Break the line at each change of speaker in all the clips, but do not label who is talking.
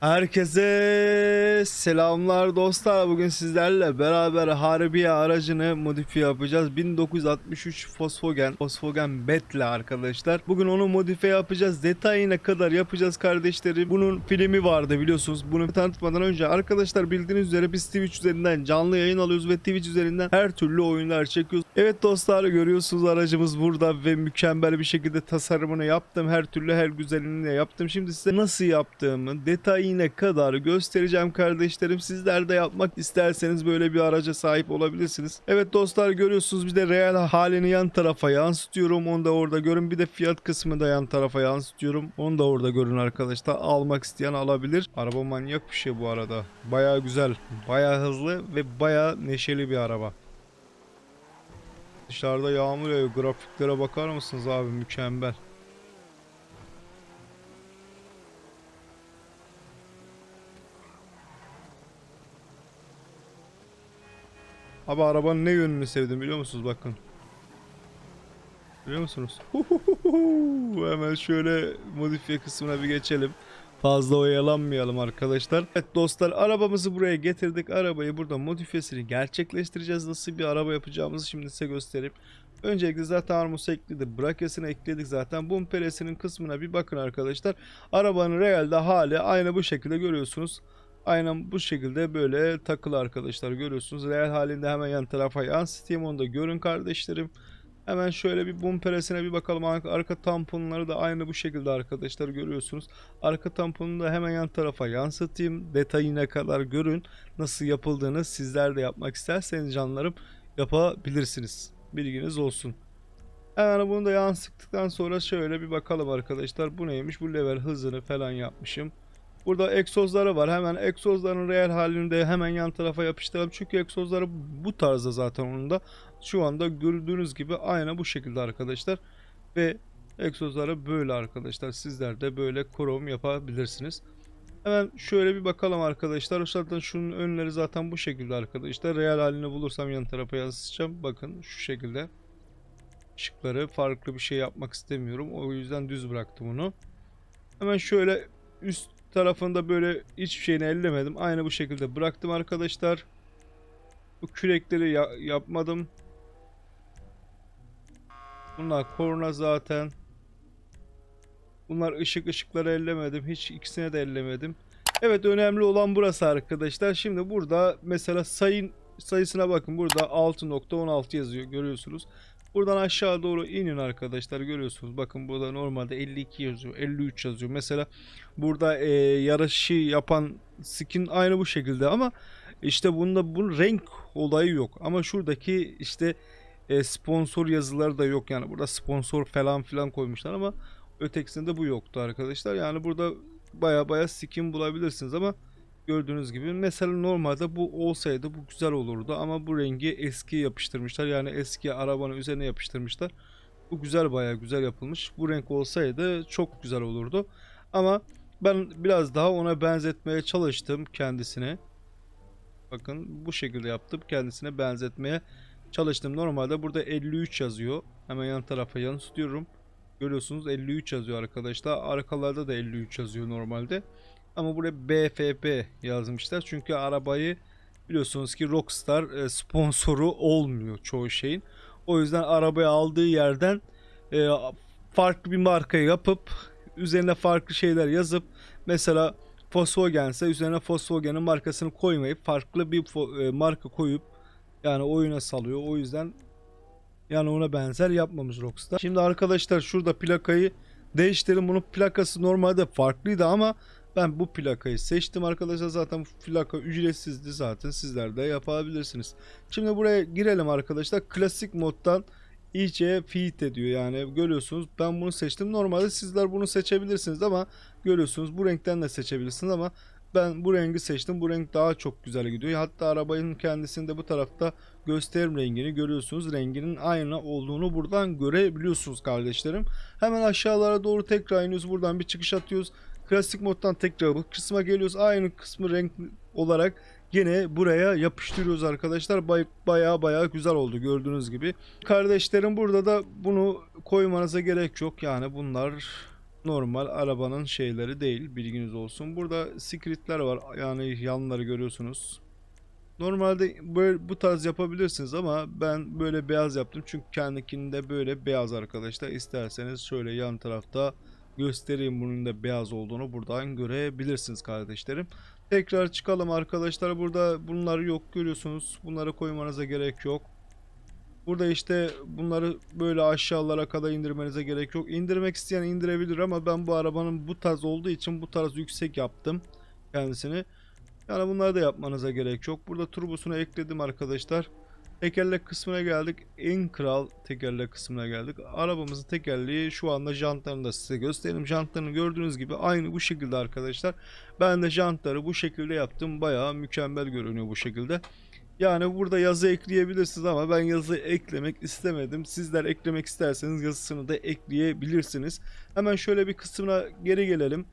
Herkese selamlar dostlar. Bugün sizlerle beraber Harbiye aracını modifiye yapacağız. 1963 Volkswagen, Volkswagen Betle arkadaşlar. Bugün onu modifiye yapacağız. Detayına kadar yapacağız kardeşlerim. Bunun filmi vardı biliyorsunuz. Bunu tanıtmadan önce arkadaşlar bildiğiniz üzere biz Twitch üzerinden canlı yayın alıyoruz ve Twitch üzerinden her türlü oyunlar çekiyoruz. Evet dostlar görüyorsunuz aracımız burada ve mükemmel bir şekilde tasarımını yaptım. Her türlü her güzelliğini yaptım. Şimdi size nasıl yaptığımı detayına kadar göstereceğim kardeşlerim. Sizler de yapmak isterseniz böyle bir araca sahip olabilirsiniz. Evet dostlar görüyorsunuz bir de real halini yan tarafa yansıtıyorum. Onu da orada görün. Bir de fiyat kısmı da yan tarafa yansıtıyorum. Onu da orada görün arkadaşlar. Almak isteyen alabilir. Araba manyak bir şey bu arada. Baya güzel. Baya hızlı ve baya neşeli bir araba. Dışarıda yağmur yağıyor. Grafiklere bakar mısınız abi? Mükemmel. Abi arabanın ne yönünü sevdim biliyor musunuz bakın. Biliyor musunuz? Hemen şöyle modifiye kısmına bir geçelim. Fazla oyalanmayalım arkadaşlar. Evet dostlar arabamızı buraya getirdik. Arabayı burada modifiyesini gerçekleştireceğiz. Nasıl bir araba yapacağımızı şimdi size göstereyim. Öncelikle zaten armusu ekledik. Brakesini ekledik zaten. Bumperesinin kısmına bir bakın arkadaşlar. Arabanın realde hali aynı bu şekilde görüyorsunuz. Aynen bu şekilde böyle takılı arkadaşlar görüyorsunuz. Real halinde hemen yan tarafa yansıtayım onu da görün kardeşlerim. Hemen şöyle bir bumperesine bir bakalım. Arka, tamponları da aynı bu şekilde arkadaşlar görüyorsunuz. Arka tamponunu da hemen yan tarafa yansıtayım. Detayına kadar görün. Nasıl yapıldığını sizler de yapmak isterseniz canlarım yapabilirsiniz. Bilginiz olsun. Hemen bunu da yansıttıktan sonra şöyle bir bakalım arkadaşlar. Bu neymiş? Bu level hızını falan yapmışım. Burada egzozları var. Hemen egzozların real halini de hemen yan tarafa yapıştıralım. Çünkü egzozları bu tarzda zaten onun da. Şu anda gördüğünüz gibi aynı bu şekilde arkadaşlar. Ve egzozları böyle arkadaşlar. Sizler de böyle krom yapabilirsiniz. Hemen şöyle bir bakalım arkadaşlar. Zaten şunun önleri zaten bu şekilde arkadaşlar. Real halini bulursam yan tarafa yansıtacağım. Bakın şu şekilde. Işıkları farklı bir şey yapmak istemiyorum. O yüzden düz bıraktım onu. Hemen şöyle üst tarafında böyle hiçbir şeyini ellemedim. Aynı bu şekilde bıraktım arkadaşlar. Bu kürekleri ya- yapmadım. Bunlar korna zaten. Bunlar ışık ışıkları ellemedim. Hiç ikisine de ellemedim. Evet önemli olan burası arkadaşlar. Şimdi burada mesela sayın sayısına bakın. Burada 6.16 yazıyor görüyorsunuz. Buradan aşağı doğru inin arkadaşlar görüyorsunuz. Bakın burada normalde 52 yazıyor. 53 yazıyor. Mesela burada e, yarışı yapan skin aynı bu şekilde ama işte bunda bu renk olayı yok. Ama şuradaki işte e, sponsor yazıları da yok. Yani burada sponsor falan filan koymuşlar ama ötekisinde bu yoktu arkadaşlar. Yani burada baya baya skin bulabilirsiniz ama gördüğünüz gibi mesela normalde bu olsaydı bu güzel olurdu ama bu rengi eski yapıştırmışlar. Yani eski arabanın üzerine yapıştırmışlar. Bu güzel baya güzel yapılmış. Bu renk olsaydı çok güzel olurdu. Ama ben biraz daha ona benzetmeye çalıştım kendisine. Bakın bu şekilde yaptım. Kendisine benzetmeye çalıştım. Normalde burada 53 yazıyor. Hemen yan tarafa yansıtıyorum. Görüyorsunuz 53 yazıyor arkadaşlar. Arkalarda da 53 yazıyor normalde. Ama buraya BFP yazmışlar. Çünkü arabayı biliyorsunuz ki Rockstar e, sponsoru olmuyor çoğu şeyin. O yüzden arabayı aldığı yerden e, farklı bir marka yapıp üzerine farklı şeyler yazıp mesela Volkswagen ise üzerine Volkswagen'in markasını koymayıp farklı bir e, marka koyup yani oyuna salıyor. O yüzden yani ona benzer yapmamış Rockstar. Şimdi arkadaşlar şurada plakayı değiştirin. Bunun plakası normalde farklıydı ama ben bu plakayı seçtim arkadaşlar. Zaten plaka ücretsizdi zaten. Sizler de yapabilirsiniz. Şimdi buraya girelim arkadaşlar. Klasik moddan iyice fit ediyor yani görüyorsunuz ben bunu seçtim normalde sizler bunu seçebilirsiniz ama görüyorsunuz bu renkten de seçebilirsiniz ama ben bu rengi seçtim bu renk daha çok güzel gidiyor hatta arabanın kendisinde bu tarafta gösterim rengini görüyorsunuz renginin aynı olduğunu buradan görebiliyorsunuz kardeşlerim hemen aşağılara doğru tekrar iniyoruz buradan bir çıkış atıyoruz klasik moddan tekrar bu kısma geliyoruz aynı kısmı renk olarak Yine buraya yapıştırıyoruz arkadaşlar. Bay, bayağı bayağı güzel oldu gördüğünüz gibi. Kardeşlerim burada da bunu koymanıza gerek yok. Yani bunlar normal arabanın şeyleri değil bilginiz olsun. Burada secretler var yani yanları görüyorsunuz. Normalde böyle bu tarz yapabilirsiniz ama ben böyle beyaz yaptım çünkü kendikinde böyle beyaz arkadaşlar. İsterseniz şöyle yan tarafta göstereyim bunun da beyaz olduğunu buradan görebilirsiniz kardeşlerim. Tekrar çıkalım arkadaşlar. Burada bunlar yok görüyorsunuz. Bunları koymanıza gerek yok. Burada işte bunları böyle aşağılara kadar indirmenize gerek yok. İndirmek isteyen indirebilir ama ben bu arabanın bu tarz olduğu için bu tarz yüksek yaptım kendisini. Yani bunları da yapmanıza gerek yok. Burada turbosunu ekledim arkadaşlar. Tekerlek kısmına geldik. En kral tekerlek kısmına geldik. Arabamızın tekerleği şu anda jantlarını da size göstereyim. Jantlarını gördüğünüz gibi aynı bu şekilde arkadaşlar. Ben de jantları bu şekilde yaptım. Bayağı mükemmel görünüyor bu şekilde. Yani burada yazı ekleyebilirsiniz ama ben yazı eklemek istemedim. Sizler eklemek isterseniz yazısını da ekleyebilirsiniz. Hemen şöyle bir kısmına geri gelelim.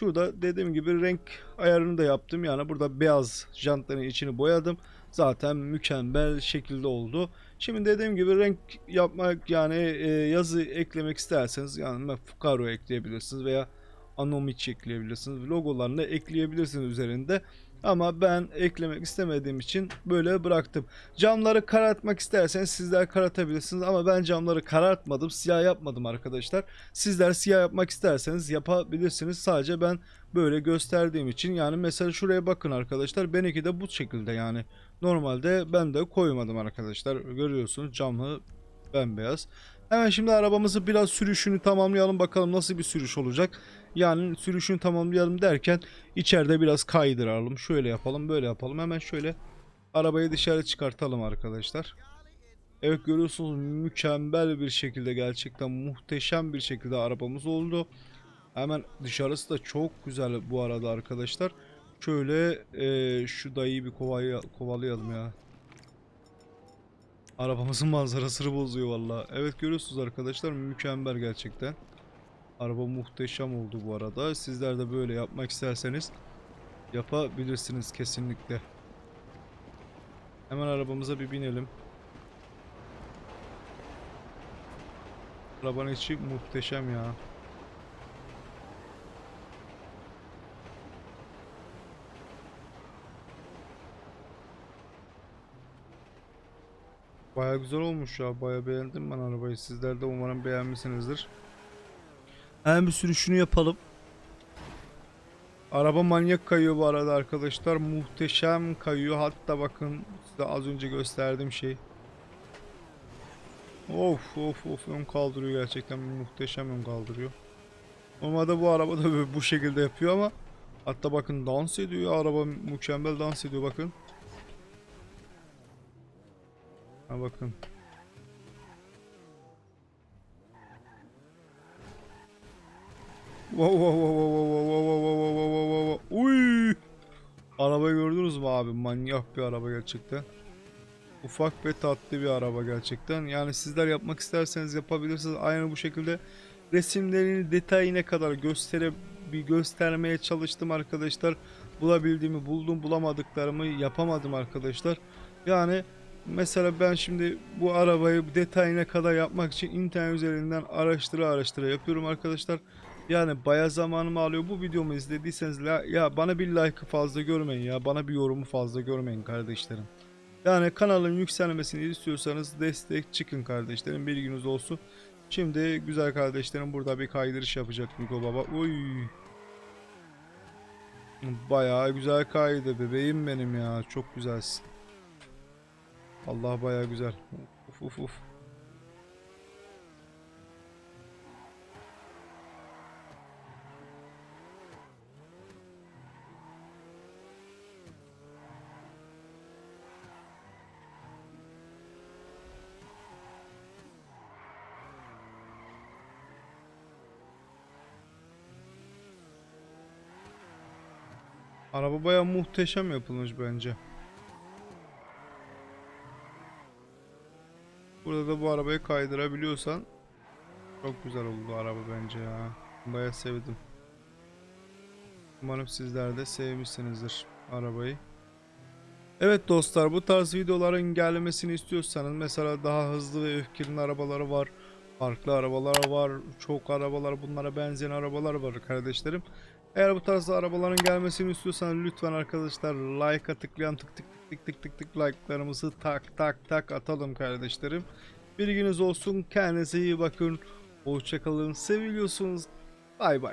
Şurada dediğim gibi renk ayarını da yaptım. Yani burada beyaz jantların içini boyadım. Zaten mükemmel şekilde oldu. Şimdi dediğim gibi renk yapmak yani e, yazı eklemek isterseniz yani Fukaro ekleyebilirsiniz veya Anomichi ekleyebilirsiniz. Logolarını ekleyebilirsiniz üzerinde. Ama ben eklemek istemediğim için böyle bıraktım. Camları karartmak isterseniz sizler karartabilirsiniz ama ben camları karartmadım, siyah yapmadım arkadaşlar. Sizler siyah yapmak isterseniz yapabilirsiniz. Sadece ben böyle gösterdiğim için yani mesela şuraya bakın arkadaşlar. Benimki de bu şekilde yani. Normalde ben de koymadım arkadaşlar. Görüyorsunuz camı bembeyaz. Hemen şimdi arabamızı biraz sürüşünü tamamlayalım bakalım nasıl bir sürüş olacak. Yani sürüşünü tamamlayalım derken içeride biraz kaydıralım. Şöyle yapalım böyle yapalım. Hemen şöyle arabayı dışarı çıkartalım arkadaşlar. Evet görüyorsunuz mükemmel bir şekilde gerçekten muhteşem bir şekilde arabamız oldu. Hemen dışarısı da çok güzel bu arada arkadaşlar. Şöyle eee, şu dayıyı bir kovalayalım ya. Arabamızın manzarasını bozuyor valla. Evet görüyorsunuz arkadaşlar mükemmel gerçekten. Araba muhteşem oldu bu arada. Sizler de böyle yapmak isterseniz yapabilirsiniz kesinlikle. Hemen arabamıza bir binelim. Arabanın içi muhteşem ya. Baya güzel olmuş ya. Baya beğendim ben arabayı. Sizler de umarım beğenmişsinizdir. Hemen bir sürüşünü yapalım. Araba manyak kayıyor bu arada arkadaşlar. Muhteşem kayıyor. Hatta bakın size az önce gösterdiğim şey. Of of of ön kaldırıyor gerçekten muhteşem ön kaldırıyor. Normalde bu araba da bu şekilde yapıyor ama hatta bakın dans ediyor araba mükemmel dans ediyor bakın. Ha bakın. Wow wow wow wow wow wow wow wow wow wow wow Uy! Arabayı gördünüz mü abi? Manyak bir araba gerçekten. Ufak ve tatlı bir araba gerçekten. Yani sizler yapmak isterseniz yapabilirsiniz. Aynı bu şekilde resimlerini detayına kadar göstere bir göstermeye çalıştım arkadaşlar. Bulabildiğimi buldum, bulamadıklarımı yapamadım arkadaşlar. Yani mesela ben şimdi bu arabayı detayına kadar yapmak için internet üzerinden araştıra araştıra yapıyorum arkadaşlar. Yani baya zamanımı alıyor. Bu videomu izlediyseniz ya, ya bana bir like fazla görmeyin ya. Bana bir yorumu fazla görmeyin kardeşlerim. Yani kanalın yükselmesini istiyorsanız destek çıkın kardeşlerim. Bilginiz olsun. Şimdi güzel kardeşlerim burada bir kaydırış yapacak Miko Baba. Uy. Bayağı güzel kaydı bebeğim benim ya. Çok güzelsin. Allah bayağı güzel. Uf uf uf. Araba bayağı muhteşem yapılmış bence. Burada da bu arabayı kaydırabiliyorsan çok güzel oldu araba bence ya. Bayağı sevdim. Umarım sizler de sevmişsinizdir arabayı. Evet dostlar bu tarz videoların gelmesini istiyorsanız mesela daha hızlı ve öfkeli arabaları var. Farklı arabalar var. Çok arabalar bunlara benzeyen arabalar var kardeşlerim. Eğer bu tarzda arabaların gelmesini istiyorsanız lütfen arkadaşlar like'a tıklayan tık tık tık tık tık tık like'larımızı tak tak tak atalım kardeşlerim. Bilginiz olsun. Kendinize iyi bakın. Hoşçakalın. Seviliyorsunuz. Bay bay.